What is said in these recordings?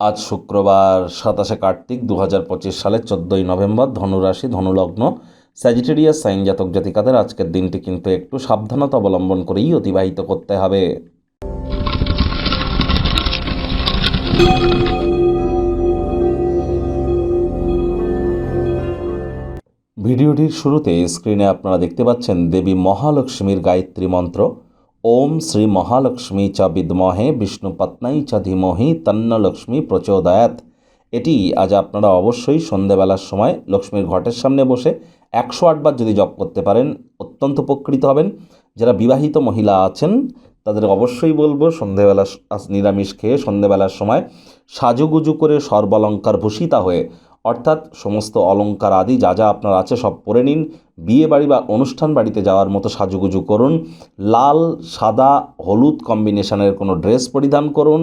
আজ শুক্রবার সাতাশে কার্তিক দু হাজার পঁচিশ সালের চোদ্দোই নভেম্বর ধনুরাশি, ধনুলগ্ন স্যাজিটেরিয়াস সাইন জাতক জাতিকাদের আজকের দিনটি কিন্তু একটু সাবধানতা অবলম্বন করেই অতিবাহিত করতে হবে। ভিডিওটির শুরুতে স্ক্রিনে আপনারা দেখতে পাচ্ছেন দেবী মহালক্ষ্মীর গায়ত্রী মন্ত্র। ওম শ্রী মহালক্ষ্মী চ বিদ্মহে বিষ্ণুপত্নাই চ ধীমহি তন্ন লক্ষ্মী প্রচোদয়াত এটি আজ আপনারা অবশ্যই সন্ধেবেলার সময় লক্ষ্মীর ঘটের সামনে বসে একশো আটবার যদি জপ করতে পারেন, অত্যন্ত উপকৃত হবেন। যারা বিবাহিত মহিলা আছেন, তাদের অবশ্যই বলব সন্ধেবেলা নিরামিষ খেয়ে সন্ধেবেলার সময় সাজুগুজু করে সর্বালঙ্কার ভূষিতা হয়ে অর্থাৎ সমস্ত অলংকার আদি যা যা আপনার আছে সব পরে নিন। বিয়ে বাড়ি বা অনুষ্ঠান বাড়িতে যাওয়ার মতো সাজুগুজু করুন। লাল, সাদা, হলুদ কম্বিনেশনের কোনো ড্রেস পরিধান করুন।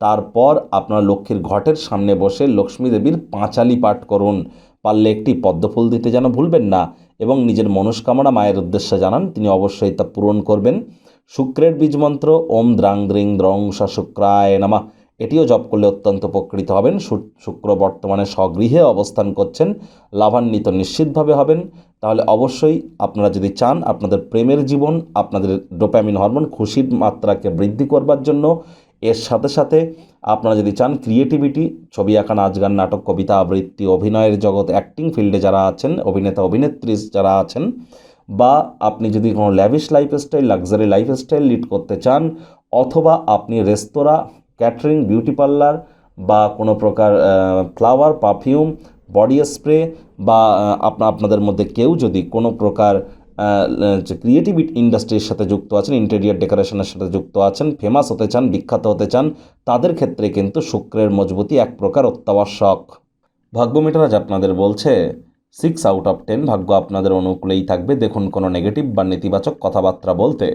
তারপর আপনার লক্ষ্মীর ঘটের সামনে বসে লক্ষ্মী দেবীর পাঁচালি পাঠ করুন। পারলে একটি পদ্মফুল দিতে যেন ভুলবেন না এবং নিজের মনস্কামনা মায়ের উদ্দেশ্যে জানান, তিনি অবশ্যই তা পূরণ করবেন। শুক্রের বীজ মন্ত্র ওম দ্রাং দ্রিং দ্রং শুক্রায় নামা। এটিও জপ করলে অত্যন্ত উপকৃত হবেন। শুক্র বর্তমানে স্বগৃহে অবস্থান করছেন। লাভান্বিত নিশ্চিতভাবে হবেন। তাহলে অবশ্যই আপনারা যদি চান আপনাদের প্রেমের জীবন, আপনাদের ডোপ্যামিন হরমোন খুশির মাত্রাকে বৃদ্ধি করবার জন্য, এর সাথে সাথে আপনারা যদি চান ক্রিয়েটিভিটি, ছবি আঁকা, নাচ গান, নাটক, কবিতা আবৃত্তি, অভিনয়ের জগৎ, অ্যাক্টিং ফিল্ডে যারা আছেন, অভিনেতা, অভিনেত্রী যারা আছেন, বা আপনি যদি কোনো lavish lifestyle luxury lifestyle lead করতে চান, অথবা আপনি রেস্তোরাঁ ক্যাটারিং, বিউটি পার্লার বা কোনো প্রকার ফ্লাওয়ার, পারফিউম, বডি স্প্রে বা আপনা, আপনাদের মধ্যে কেউ যদি কোনো প্রকার যে ক্রিয়েটিভ ইন্ডাস্ট্রির সাথে যুক্ত আছেন ইন্টেরিয়ার ডেকোরেশনের সাথে যুক্ত আছেন ফেমাস হতে চান, বিখ্যাত হতে চান, তাদের ক্ষেত্রে কিন্তু শুক্রের মজবুতি এক প্রকার অত্যাবশ্যক। ভাগ্যমিটার আজ আপনাদের বলছে সিক্স আউট অফ টেন ভাগ্য আপনাদের অনুকূলেই থাকবে। দেখুন কোনো নেগেটিভ বা নেতিবাচক কথাবার্তা বলতে।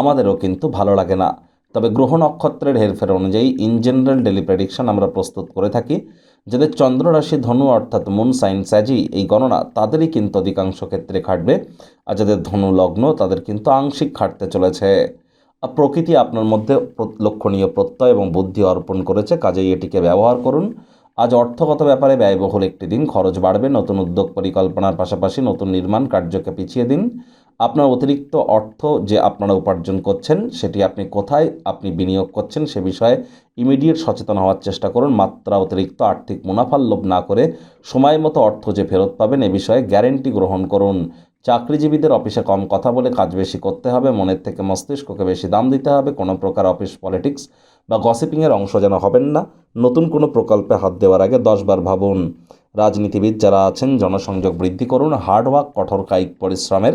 আমাদেরও কিন্তু ভালো লাগে না। তবে গ্রহ নক্ষত্রের হেরফের অনুযায়ী ইন জেনারেল ডেলি প্রেডিকশন আমরা প্রস্তুত করে থাকি যাদের চন্দ্র রাশি ধনু অর্থাৎ মুন সাইন স্যাজি এই গণনা, তাদেরই কিন্তু অধিকাংশ ক্ষেত্রে খাটবে। আর যাদের ধনু লগ্ন, তাদের কিন্তু আংশিক খাটতে চলেছে। প্রকৃতি আপনার মধ্যে লক্ষণীয় প্রত্যয় এবং বুদ্ধি অর্পণ করেছে, কাজেই এটিকে ব্যবহার করুন। আজ অর্থগত ব্যাপারে ব্যয়বহুল একটি দিন, খরচ বাড়বে, নতুন উদ্যোগ পরিকল্পনার পাশাপাশি নতুন নির্মাণ কার্যকে পিছিয়ে দিন। আপনার অতিরিক্ত অর্থ যে আপনারা উপার্জন করছেন, সেটি আপনি কোথায় আপনি বিনিয়োগ করছেন সে বিষয়ে ইমিডিয়েট সচেতন হওয়ার চেষ্টা করুন। মাত্রা অতিরিক্ত আর্থিক মুনাফার লোভ না করে সময় মতো অর্থ যে ফেরত পাবেন, এ বিষয়ে গ্যারেন্টি গ্রহণ করুন। চাকরিজীবীদের অফিসে কম কথা বলে কাজ বেশি করতে হবে, মনের থেকে মস্তিষ্ককে বেশি দাম দিতে হবে। কোনো প্রকার অফিস পলিটিক্স বা গসিপিংয়ের অংশ যেন হবেন না। নতুন কোনো প্রকল্পে হাত দেওয়ার আগে দশবার ভাবুন। রাজনীতিবিদ যারা আছেন, জনসংযোগ বৃদ্ধি করুন। হার্ডওয়ার্ক কঠোর কায়িক পরিশ্রমের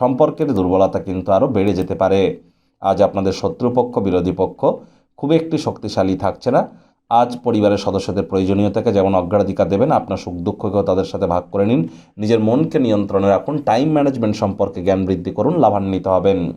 সম্পর্কের দুর্বলতা কিন্তু আরও বেড়ে যেতে পারে। আজ আপনাদের শত্রুপক্ষ, বিরোধী পক্ষ খুব একটি শক্তিশালী থাকছে না। আজ পরিবারের সদস্যদের প্রয়োজনীয়তাকে যেমন অগ্রাধিকার দেবেন, আপনার সুখ দুঃখকেও তাদের সাথে ভাগ করে নিন। নিজের মনকে নিয়ন্ত্রণে রাখুন, টাইম ম্যানেজমেন্ট সম্পর্কে জ্ঞান বৃদ্ধি করুন, লাভান্বিত হবেন।